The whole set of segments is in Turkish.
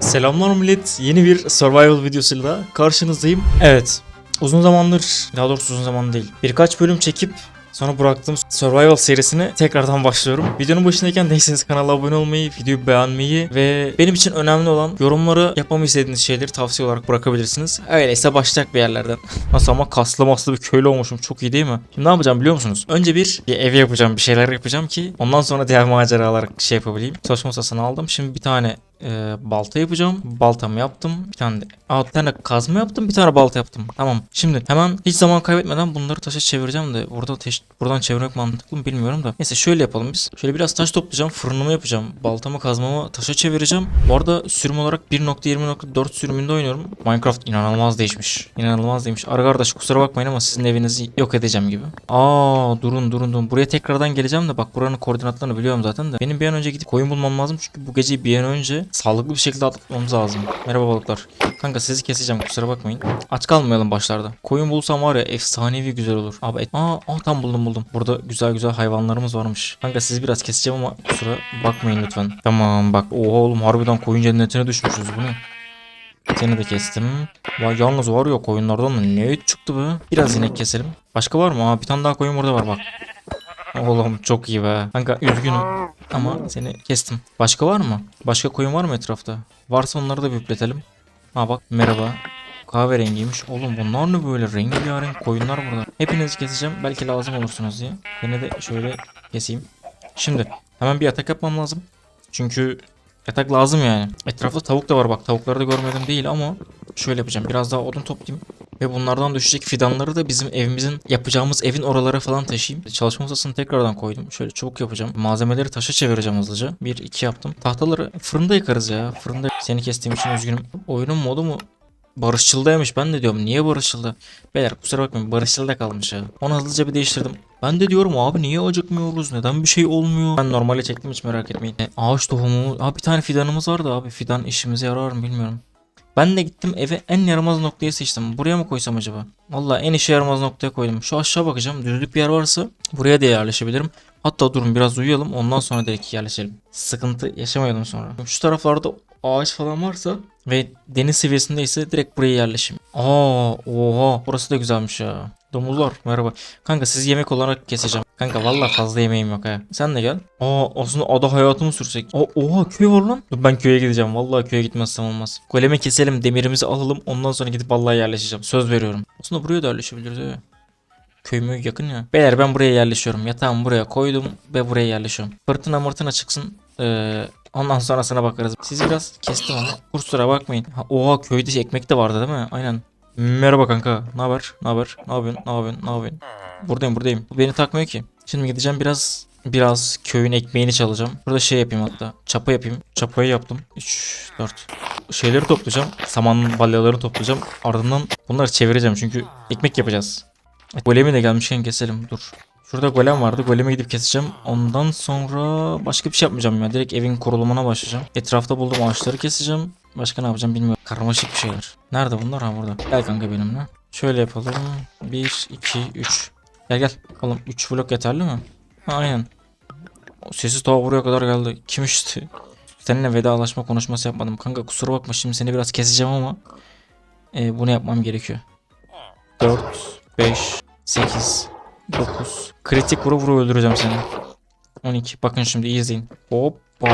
Selamlar millet. Yeni bir survival videosuyla karşınızdayım. Evet. Uzun zamandır, daha doğrusu uzun zaman değil. Birkaç bölüm çekip sonra bıraktığım survival serisine tekrardan başlıyorum. Videonun başındayken değilseniz kanala abone olmayı, videoyu beğenmeyi ve benim için önemli olan yorumlara yapmamı istediğiniz şeyleri tavsiye olarak bırakabilirsiniz. Öyleyse başlayacak bir yerlerden. Nasıl ama kaslı maslı bir köylü olmuşum. Çok iyi değil mi? Şimdi ne yapacağım biliyor musunuz? Önce bir, bir ev yapacağım, bir şeyler yapacağım ki ondan sonra diğer maceralar şey yapabileyim. Çalışma masasını aldım. Şimdi bir tane e, balta yapacağım. Baltamı yaptım. Bir tane de, bir tane kazma yaptım. Bir tane balta yaptım. Tamam. Şimdi hemen hiç zaman kaybetmeden bunları taşa çevireceğim de burada teş- buradan çevirmek mantıklı mı bilmiyorum da. Neyse şöyle yapalım biz. Şöyle biraz taş toplayacağım. Fırınımı yapacağım. Baltamı kazmamı taşa çevireceğim. Bu arada sürüm olarak 1.20.4 sürümünde oynuyorum. Minecraft inanılmaz değişmiş. İnanılmaz değişmiş. Ara kardeş kusura bakmayın ama sizin evinizi yok edeceğim gibi. Aa durun durun durun. Buraya tekrardan geleceğim de bak buranın koordinatlarını biliyorum zaten de. Benim bir an önce gidip koyun bulmam lazım çünkü bu geceyi bir an önce sağlıklı bir şekilde atlatmamız lazım. Merhaba balıklar. Kanka sizi keseceğim kusura bakmayın. Aç kalmayalım başlarda. Koyun bulsam var ya efsanevi güzel olur. Abi et. Aa, aa tam buldum buldum. Burada güzel güzel hayvanlarımız varmış. Kanka sizi biraz keseceğim ama kusura bakmayın lütfen. Tamam bak. Oha oğlum harbiden koyun cennetine düşmüşüz bu ne? Seni de kestim. Ya yalnız var ya koyunlardan da ne çıktı be. Biraz inek keselim. Başka var mı? Aa bir tane daha koyun burada var bak. Oğlum çok iyi be. Kanka üzgünüm ama seni kestim. Başka var mı? Başka koyun var mı etrafta? Varsa onları da büyükletelim. Ha bak merhaba. Kahverengiymiş. Oğlum bunlar ne böyle rengarenk koyunlar burada. Hepinizi keseceğim. Belki lazım olursunuz diye. Beni de şöyle keseyim. Şimdi hemen bir yatak yapmam lazım. Çünkü yatak lazım yani. Etrafta tavuk da var bak. Tavukları da görmedim değil ama şöyle yapacağım. Biraz daha odun toplayayım. Ve bunlardan düşecek fidanları da bizim evimizin yapacağımız evin oralara falan taşıyayım. Çalışma masasını tekrardan koydum. Şöyle çabuk yapacağım. Malzemeleri taşa çevireceğim hızlıca. Bir iki yaptım. Tahtaları fırında yıkarız ya. Fırında seni kestiğim için üzgünüm. Oyunun modu mu Barışçıldaymış ben de diyorum niye barışçılda? Beyler kusura bakmayın barışçılda kalmış ya. Onu hızlıca bir değiştirdim. Ben de diyorum abi niye acıkmıyoruz neden bir şey olmuyor? Ben normale çektim hiç merak etmeyin. E, ağaç tohumu. Abi bir tane fidanımız vardı abi fidan işimize yarar mı bilmiyorum. Ben de gittim eve en yaramaz noktayı seçtim. Buraya mı koysam acaba? Vallahi en işe yaramaz noktaya koydum. Şu aşağı bakacağım. Düzlük bir yer varsa buraya da yerleşebilirim. Hatta durun biraz uyuyalım ondan sonra direkt yerleşelim. Sıkıntı yaşamayalım sonra. Şu taraflarda ağaç falan varsa ve deniz seviyesindeyse direkt buraya yerleşeyim. Aa, oha burası da güzelmiş ya. Domuzlar merhaba. Kanka sizi yemek olarak keseceğim. Kanka vallahi fazla yemeğim yok ha. Sen de gel. Aa aslında ada hayatımı sürsek. Aa, oha köy var lan. Dur ben köye gideceğim. Vallahi köye gitmezsem olmaz. Golemi keselim demirimizi alalım. Ondan sonra gidip vallahi yerleşeceğim. Söz veriyorum. Aslında buraya da yerleşebiliriz evet. Köyümü yakın ya. Beyler ben buraya yerleşiyorum. Yatağımı buraya koydum ve buraya yerleşiyorum. Fırtına mırtına çıksın. Ee, ondan sonrasına bakarız. Sizi biraz kestim ama. Kusura bakmayın. Ha, oha köyde ekmek de vardı değil mi? Aynen. Merhaba kanka. Ne haber? Ne haber? Ne yapıyorsun? Ne yapıyorsun? Ne yapıyorsun? Buradayım buradayım. Bu Beni takmıyor ki. Şimdi gideceğim biraz biraz köyün ekmeğini çalacağım. Burada şey yapayım hatta. Çapa yapayım. Çapayı yaptım. 3 4 şeyleri toplayacağım. Saman balyaları toplayacağım. Ardından bunları çevireceğim çünkü ekmek yapacağız. Golemi de gelmişken keselim. Dur. Şurada golem vardı. Golemi gidip keseceğim. Ondan sonra başka bir şey yapmayacağım ya. Direkt evin kurulumuna başlayacağım. Etrafta bulduğum ağaçları keseceğim. Başka ne yapacağım bilmiyorum. Karmaşık bir şeyler. Nerede bunlar? Ha burada. Gel kanka benimle. Şöyle yapalım. 1, 2, 3. Gel gel. Oğlum 3 blok yeterli mi? Ha, aynen. O sesi ta buraya kadar geldi. Kim işte? Seninle vedalaşma konuşması yapmadım. Kanka kusura bakma şimdi seni biraz keseceğim ama e, bunu yapmam gerekiyor. 4, 5, 8, 9. Kritik vura vura öldüreceğim seni. 12. Bakın şimdi izleyin. Hoppa.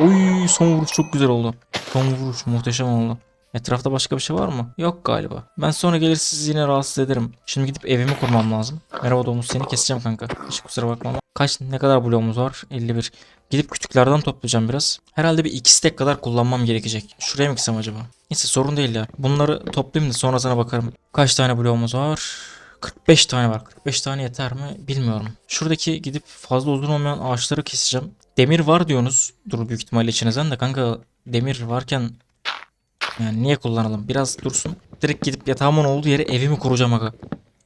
Uy son vuruş çok güzel oldu. Son vuruş muhteşem oldu. Etrafta başka bir şey var mı? Yok galiba. Ben sonra gelir sizi yine rahatsız ederim. Şimdi gidip evimi kurmam lazım. Merhaba domuz seni keseceğim kanka. Hiç kusura bakma. Kaç ne kadar bloğumuz var? 51. Gidip kütüklerden toplayacağım biraz. Herhalde bir iki stek kadar kullanmam gerekecek. Şuraya mı gitsem acaba? Neyse sorun değil ya. Bunları toplayayım da sonrasına bakarım. Kaç tane bloğumuz var? 45 tane var. 45 tane yeter mi bilmiyorum. Şuradaki gidip fazla uzun olmayan ağaçları keseceğim. Demir var diyorsunuz. Dur büyük ihtimalle içinizden de kanka demir varken yani niye kullanalım? Biraz dursun. Direkt gidip yatağımın olduğu yere evimi kuracağım aga.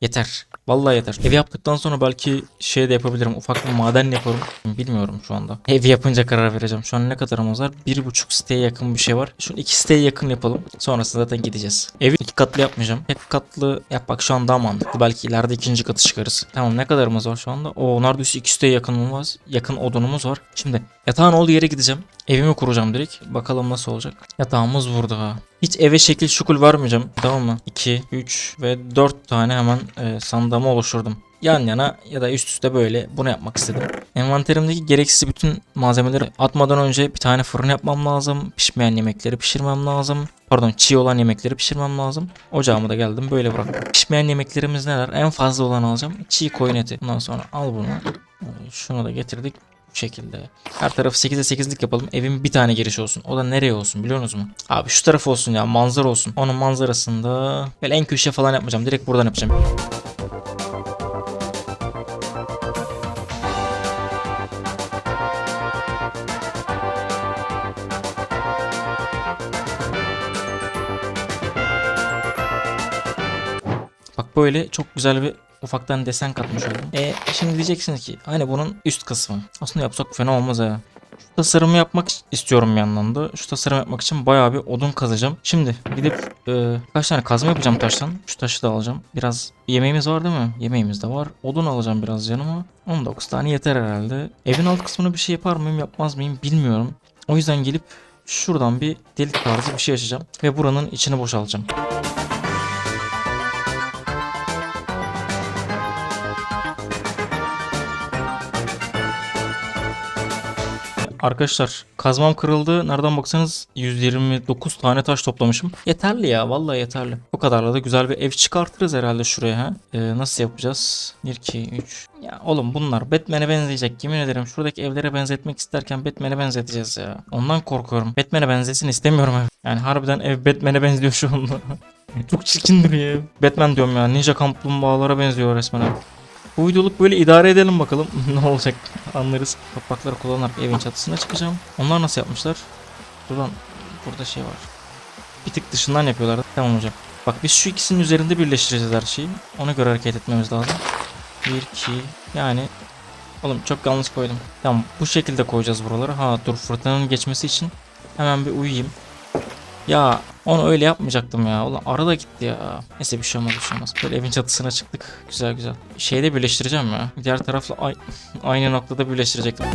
Yeter. Vallahi yeter. Evi yaptıktan sonra belki şey de yapabilirim. Ufak bir maden yaparım. Bilmiyorum şu anda. Evi yapınca karar vereceğim. Şu an ne kadarımız var? Bir buçuk siteye yakın bir şey var. Şu iki siteye yakın yapalım. Sonrasında zaten gideceğiz. Evi iki katlı yapmayacağım. Tek katlı yapmak şu an daha mantıklı. Belki ileride ikinci katı çıkarız. Tamam ne kadarımız var şu anda? O neredeyse iki siteye yakınımız, yakın odunumuz var. Şimdi yatağın olduğu yere gideceğim. Evimi kuracağım direkt. Bakalım nasıl olacak. Yatağımız burada. Hiç eve şekil şukul vermeyeceğim. Tamam mı? 2, 3 ve 4 tane hemen e, sandığımı oluşturdum. Yan yana ya da üst üste böyle bunu yapmak istedim. Envanterimdeki gereksiz bütün malzemeleri atmadan önce bir tane fırın yapmam lazım. Pişmeyen yemekleri pişirmem lazım. Pardon çiğ olan yemekleri pişirmem lazım. Ocağımı da geldim böyle bıraktım. Pişmeyen yemeklerimiz neler? En fazla olan alacağım. Çiğ koyun eti. Bundan sonra al bunu. Şunu da getirdik şekilde. Her tarafı 8'e 8'lik yapalım. Evin bir tane girişi olsun. O da nereye olsun biliyor musunuz mu? Abi şu taraf olsun ya manzara olsun. Onun manzarasında böyle en köşe falan yapmayacağım. Direkt buradan yapacağım. Bak böyle çok güzel bir ufaktan desen katmış oldum. E şimdi diyeceksiniz ki hani bunun üst kısmı. Aslında yapsak fena olmaz ha. Şu tasarımı yapmak istiyorum bir yandan da. Şu tasarım yapmak için bayağı bir odun kazacağım. Şimdi gidip e, kaç tane kazma yapacağım taştan. Şu taşı da alacağım. Biraz yemeğimiz var değil mi? Yemeğimiz de var. Odun alacağım biraz yanıma. 19 tane yeter herhalde. Evin alt kısmına bir şey yapar mıyım yapmaz mıyım bilmiyorum. O yüzden gelip şuradan bir delik tarzı bir şey açacağım. Ve buranın içini boşaltacağım. Arkadaşlar kazmam kırıldı. Nereden baksanız 129 tane taş toplamışım. Yeterli ya vallahi yeterli. Bu kadarla da güzel bir ev çıkartırız herhalde şuraya. Ee, nasıl yapacağız? 1, 2, 3. Ya oğlum bunlar Batman'e benzeyecek. Yemin ederim şuradaki evlere benzetmek isterken Batman'e benzeteceğiz ya. Ondan korkuyorum. Batman'e benzesin istemiyorum ev. Yani harbiden ev Batman'e benziyor şu anda. Çok çirkin duruyor ev. Batman diyorum ya. Ninja kaplumbağalara benziyor resmen ev. Bu videoluk böyle idare edelim bakalım ne olacak anlarız. Toprakları kullanarak evin çatısına çıkacağım. Onlar nasıl yapmışlar? Buradan burada şey var. Bir tık dışından yapıyorlar. Tamam hocam. Bak biz şu ikisinin üzerinde birleştireceğiz her şeyi. Ona göre hareket etmemiz lazım. 1 2 yani Oğlum çok yanlış koydum. Tamam bu şekilde koyacağız buraları. Ha dur fırtınanın geçmesi için hemen bir uyuyayım. Ya onu öyle yapmayacaktım ya. Ulan arada gitti ya. Neyse bir şey olmaz bir şey olmaz. Böyle evin çatısına çıktık. Güzel güzel. Şeyde birleştireceğim ya. Diğer tarafla ay- aynı noktada birleştirecektim.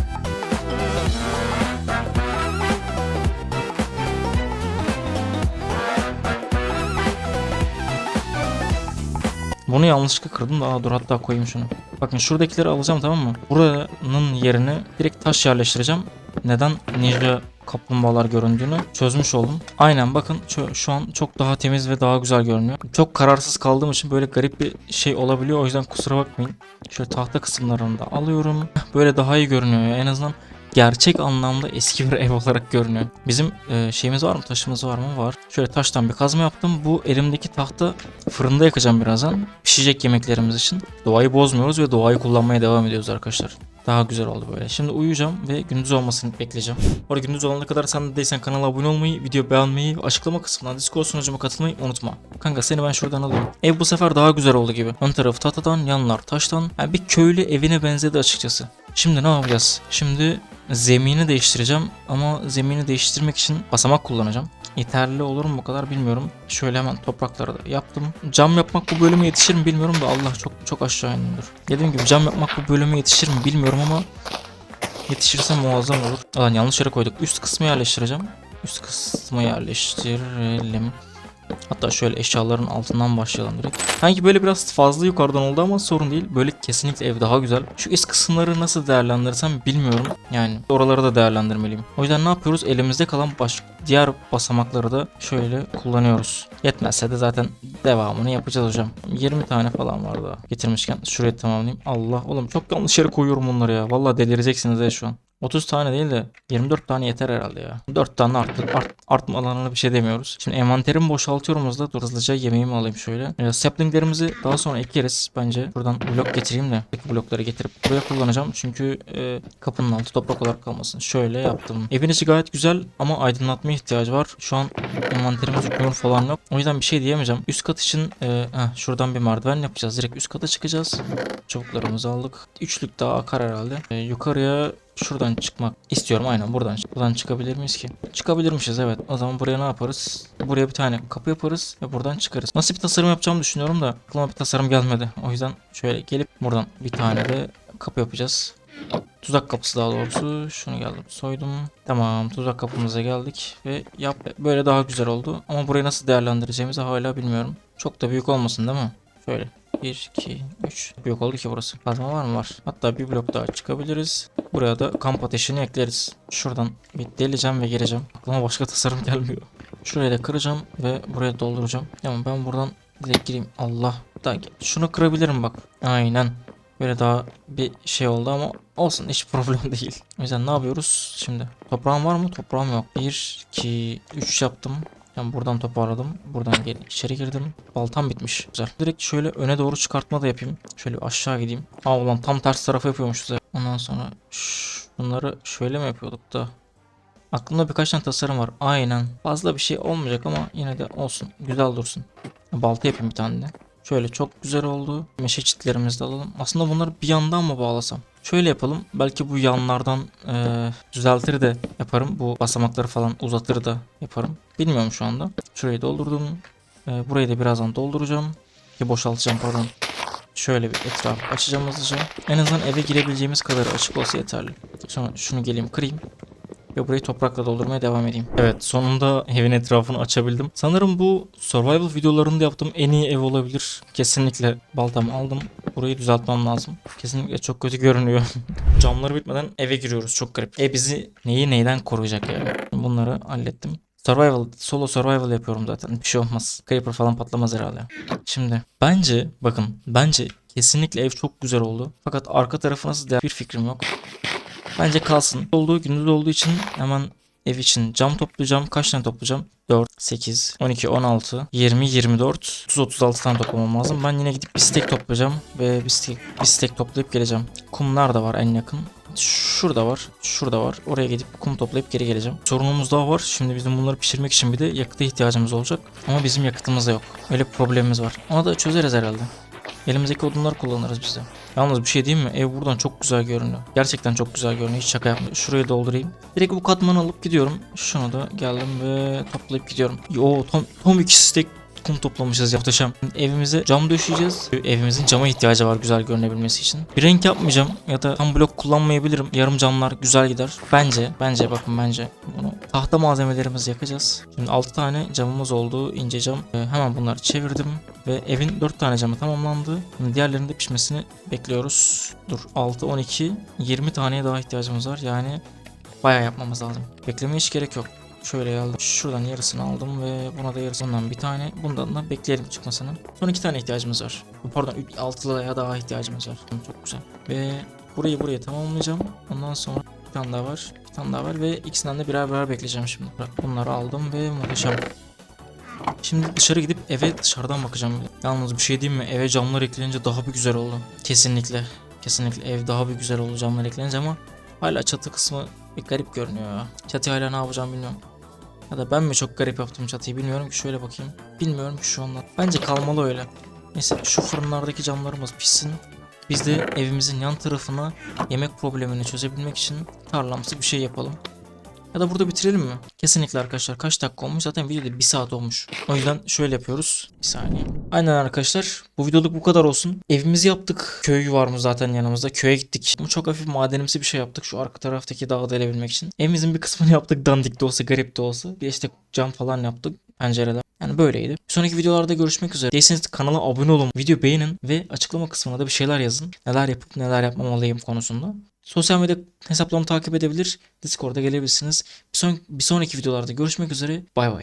Bunu yanlışlıkla kırdım da aa, dur hatta koyayım şunu. Bakın şuradakileri alacağım tamam mı? Buranın yerine direkt taş yerleştireceğim. Neden ninja kaplumbağalar göründüğünü çözmüş oldum. Aynen bakın şu, an çok daha temiz ve daha güzel görünüyor. Çok kararsız kaldığım için böyle garip bir şey olabiliyor. O yüzden kusura bakmayın. Şöyle tahta kısımlarını da alıyorum. Böyle daha iyi görünüyor. En azından gerçek anlamda eski bir ev olarak görünüyor. Bizim e, şeyimiz var mı? Taşımız var mı? Var. Şöyle taştan bir kazma yaptım. Bu elimdeki tahta fırında yakacağım birazdan. Pişecek yemeklerimiz için. Doğayı bozmuyoruz ve doğayı kullanmaya devam ediyoruz arkadaşlar. Daha güzel oldu böyle. Şimdi uyuyacağım ve gündüz olmasını bekleyeceğim. Orada gündüz olana kadar sen de değilsen kanala abone olmayı, video beğenmeyi, açıklama kısmından Discord sunucuma katılmayı unutma. Kanka seni ben şuradan alayım. Ev bu sefer daha güzel oldu gibi. Ön tarafı tahtadan, yanlar taştan. Yani bir köylü evine benzedi açıkçası. Şimdi ne yapacağız? Şimdi zemini değiştireceğim ama zemini değiştirmek için basamak kullanacağım. Yeterli olur mu bu kadar bilmiyorum. Şöyle hemen toprakları da yaptım. Cam yapmak bu bölüme yetişir mi bilmiyorum da Allah çok çok aşağı indim dur. Dediğim gibi cam yapmak bu bölüme yetişir mi bilmiyorum ama yetişirse muazzam olur. Alan yanlış yere koyduk. Üst kısmı yerleştireceğim. Üst kısmı yerleştirelim. Hatta şöyle eşyaların altından başlayalım direkt. Sanki böyle biraz fazla yukarıdan oldu ama sorun değil. Böyle kesinlikle ev daha güzel. Şu üst kısımları nasıl değerlendirirsem bilmiyorum. Yani oraları da değerlendirmeliyim. O yüzden ne yapıyoruz? Elimizde kalan baş diğer basamakları da şöyle kullanıyoruz. Yetmezse de zaten devamını yapacağız hocam. 20 tane falan var daha. Getirmişken şurayı tamamlayayım. Allah oğlum çok yanlış yere koyuyorum bunları ya. Vallahi delireceksiniz ya şu an. 30 tane değil de 24 tane yeter herhalde ya. 4 tane arttık. Art, artmalarına bir şey demiyoruz. Şimdi envanterimi boşaltıyorum hızla. Dur hızlıca yemeğimi alayım şöyle. E, saplinglerimizi daha sonra ekleriz bence. Buradan blok getireyim de. Blokları getirip buraya kullanacağım. Çünkü e, kapının altı toprak olarak kalmasın. Şöyle yaptım. Evin içi gayet güzel ama aydınlatma ihtiyacı var. Şu an envanterimiz kömür falan yok. O yüzden bir şey diyemeyeceğim. Üst kat için e, heh, şuradan bir merdiven yapacağız. Direkt üst kata çıkacağız. Çubuklarımızı aldık. Üçlük daha akar herhalde. E, yukarıya şuradan çıkmak istiyorum. Aynen buradan. Buradan çıkabilir miyiz ki? Çıkabilirmişiz evet. O zaman buraya ne yaparız? Buraya bir tane kapı yaparız ve buradan çıkarız. Nasıl bir tasarım yapacağımı düşünüyorum da aklıma bir tasarım gelmedi. O yüzden şöyle gelip buradan bir tane de kapı yapacağız. Tuzak kapısı daha doğrusu. Şunu geldim soydum. Tamam tuzak kapımıza geldik ve yap böyle daha güzel oldu. Ama burayı nasıl değerlendireceğimizi hala bilmiyorum. Çok da büyük olmasın değil mi? Şöyle 1, 2, 3. Büyük oldu ki burası. Kazma var mı? Var. Hatta bir blok daha çıkabiliriz. Buraya da kamp ateşini ekleriz. Şuradan bir deleceğim ve gireceğim. Aklıma başka tasarım gelmiyor. Şurayı da kıracağım ve buraya dolduracağım. Tamam ben buradan direkt gireyim. Allah. Daha şunu kırabilirim bak. Aynen. Böyle daha bir şey oldu ama olsun hiç problem değil. O yüzden ne yapıyoruz şimdi? Toprağım var mı? Toprağım yok. 1, 2, 3 yaptım. Yani buradan toparladım. Buradan geri içeri girdim. Baltam bitmiş. Güzel. Direkt şöyle öne doğru çıkartma da yapayım. Şöyle aşağı gideyim. Aa ulan tam ters tarafa yapıyormuşuz. ya. Ondan sonra bunları şöyle mi yapıyorduk da? Aklımda birkaç tane tasarım var. Aynen. Fazla bir şey olmayacak ama yine de olsun. Güzel dursun. Balta yapayım bir tane de. Şöyle çok güzel oldu. Meşe çitlerimizi de alalım. Aslında bunları bir yandan mı bağlasam? Şöyle yapalım. Belki bu yanlardan eee, düzeltir de yaparım. Bu basamakları falan uzatır da yaparım. Bilmiyorum şu anda. Şurayı doldurdum. Eee, burayı da birazdan dolduracağım. Ki boşaltacağım pardon. Şöyle bir etraf açacağım hızlıca. En azından eve girebileceğimiz kadar açık olsa yeterli. Sonra şunu geleyim kırayım. Ve burayı toprakla doldurmaya devam edeyim. Evet sonunda evin etrafını açabildim. Sanırım bu survival videolarında yaptığım en iyi ev olabilir. Kesinlikle baltamı aldım. Burayı düzeltmem lazım. Kesinlikle çok kötü görünüyor. Camları bitmeden eve giriyoruz. Çok garip. E bizi neyi neyden koruyacak yani. Bunları hallettim. Survival, solo survival yapıyorum zaten. Bir şey olmaz. Creeper falan patlamaz herhalde. Şimdi bence bakın bence kesinlikle ev çok güzel oldu. Fakat arka tarafı nasıl değer bir fikrim yok. Bence kalsın. Olduğu gündüz olduğu için hemen ev için cam toplayacağım. Kaç tane toplayacağım? 4, 8, 12, 16, 20, 24, 30, 36 tane toplamam lazım. Ben yine gidip bir stek toplayacağım ve bir stek, bir stek toplayıp geleceğim. Kumlar da var en yakın. Şurada var, şurada var. Oraya gidip kum toplayıp geri geleceğim. Sorunumuz daha var. Şimdi bizim bunları pişirmek için bir de yakıta ihtiyacımız olacak. Ama bizim yakıtımız da yok. Öyle bir problemimiz var. Onu da çözeriz herhalde. Elimizdeki odunları kullanırız biz de. Yalnız bir şey diyeyim mi? Ev buradan çok güzel görünüyor. Gerçekten çok güzel görünüyor. Hiç şaka yapmıyorum. Şurayı doldurayım. Direkt bu katmanı alıp gidiyorum. Şunu da geldim ve toplayıp gidiyorum. Yo tam, tam iki stek kum toplamışız. Muhteşem. Evimize cam döşeyeceğiz. Evimizin cama ihtiyacı var güzel görünebilmesi için. Bir renk yapmayacağım ya da tam blok kullanmayabilirim. Yarım camlar güzel gider. Bence, bence bakın bence bunu tahta malzemelerimizi yakacağız. Şimdi 6 tane camımız oldu. ince cam. Ee, hemen bunları çevirdim ve evin 4 tane camı tamamlandı. Şimdi diğerlerinin de pişmesini bekliyoruz. Dur 6 12 20 taneye daha ihtiyacımız var. Yani bayağı yapmamız lazım. Beklemeye hiç gerek yok. Şöyle geldim. Şuradan yarısını aldım ve buna da yarısından bir tane. Bundan da bekleyelim çıkmasını. Son iki tane ihtiyacımız var. Pardon 6'lıya daha ihtiyacımız var. Çok güzel. Ve burayı buraya tamamlayacağım. Ondan sonra bir tane daha var. Bir tane daha var ve ikisinden de birer birer bekleyeceğim şimdi. Bunları aldım ve muhteşem. Şimdi dışarı gidip eve dışarıdan bakacağım. Yalnız bir şey diyeyim mi? Eve camlar eklenince daha bir güzel oldu. Kesinlikle. Kesinlikle ev daha bir güzel oldu camlar eklenince ama hala çatı kısmı bir garip görünüyor. Çatı hala ne yapacağım bilmiyorum. Ya da ben mi çok garip yaptım çatıyı bilmiyorum ki şöyle bakayım. Bilmiyorum ki şu anda. Bence kalmalı öyle. Neyse şu fırınlardaki camlarımız pişsin. Biz de evimizin yan tarafına yemek problemini çözebilmek için tarlamsı bir şey yapalım. Ya da burada bitirelim mi? Kesinlikle arkadaşlar. Kaç dakika olmuş? Zaten videoda bir saat olmuş. O yüzden şöyle yapıyoruz. Bir saniye. Aynen arkadaşlar. Bu videoluk bu kadar olsun. Evimizi yaptık. Köy var mı zaten yanımızda? Köye gittik. Bu çok hafif madenimsi bir şey yaptık. Şu arka taraftaki dağı delebilmek için. Evimizin bir kısmını yaptık. Dandik de olsa, garip de olsa. Bir işte cam falan yaptık. Pencereler. Yani böyleydi. Bir sonraki videolarda görüşmek üzere. Değilseniz kanala abone olun. Video beğenin ve açıklama kısmına da bir şeyler yazın. Neler yapıp neler yapmamalıyım konusunda. Sosyal medya hesaplarımı takip edebilir. Discord'a gelebilirsiniz. Bir, son, bir sonraki videolarda görüşmek üzere. Bay bay.